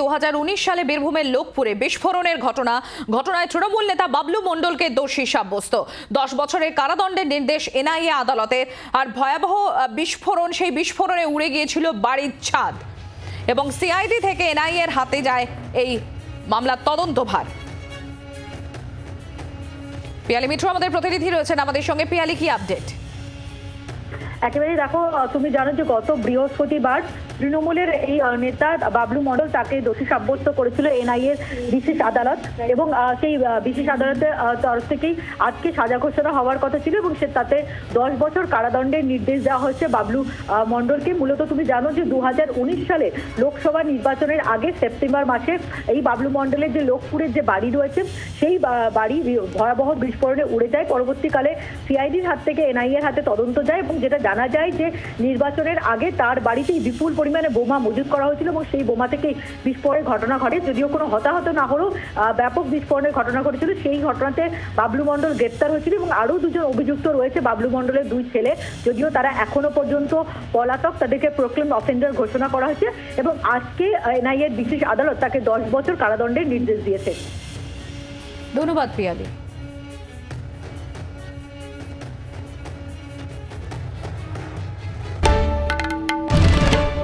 দু সালে বীরভূমের লোকপুরে বিস্ফোরণের ঘটনা। ঘটনায় তৃণমূল নেতা বাবলু মণ্ডলকে দোষী সাব্যস্ত। দশ বছরের কারাদণ্ডের নির্দেশ এনআইএ আদালতের আর ভয়াবহ বিস্ফোরণ, সেই বিস্ফোরণে উড়ে গিয়েছিল বাড়ির ছাদ। এবং সিআইডি থেকে এনআইএর হাতে যায় এই মামলার তদন্তভার পিয়ালি মিত্র, আমাদের প্রতিনিধি রয়েছেন। আমাদের সঙ্গে পিয়ালি, কি আপডেট একেবারে দেখো তুমি জানো যে গত বৃহস্পতিবার তৃণমূলের এই নেতা বাবলু মণ্ডল তাকে দোষী সাব্যস্ত করেছিল এনআইএ বিশেষ আদালত এবং সেই বিশেষ আদালতের তরফ থেকেই আজকে সাজা ঘোষণা হওয়ার কথা ছিল এবং সে তাতে দশ বছর কারাদণ্ডের নির্দেশ দেওয়া হয়েছে বাবলু মণ্ডলকে। মূলত তুমি জানো যে দু হাজার উনিশ সালে লোকসভা নির্বাচনের আগে সেপ্টেম্বর মাসে এই বাবলু মণ্ডলের যে লোকপুরের যে বাড়ি রয়েছে, সেই বাড়ি ভয়াবহ বিস্ফোরণে উড়ে যায়। পরবর্তীকালে সিআইডির হাত থেকে এনআইএর হাতে তদন্ত যায় এবং যেটা জানা যায় যে নির্বাচনের আগে তার বাড়িতেই বিপুল পরিমাণে বোমা মজুত করা হয়েছিল এবং সেই বোমা থেকে বিস্ফোরণের ঘটনা ঘটে। যদিও কোনো হতাহত না হলেও ব্যাপক বিস্ফোরণের ঘটনা ঘটেছিল। সেই ঘটনাতে বাবলু মণ্ডল গ্রেপ্তার হয়েছিল এবং আরও দুজন অভিযুক্ত রয়েছে। বাবলু মণ্ডলের দুই ছেলে, যদিও তারা এখনও পর্যন্ত পলাতক, তাদেরকে প্রোক্লেম অফেন্ডার ঘোষণা করা হয়েছে এবং আজকে এনআইএর বিশেষ আদালত তাকে দশ বছর কারাদণ্ডের নির্দেশ দিয়েছে। ধন্যবাদ পিয়ালি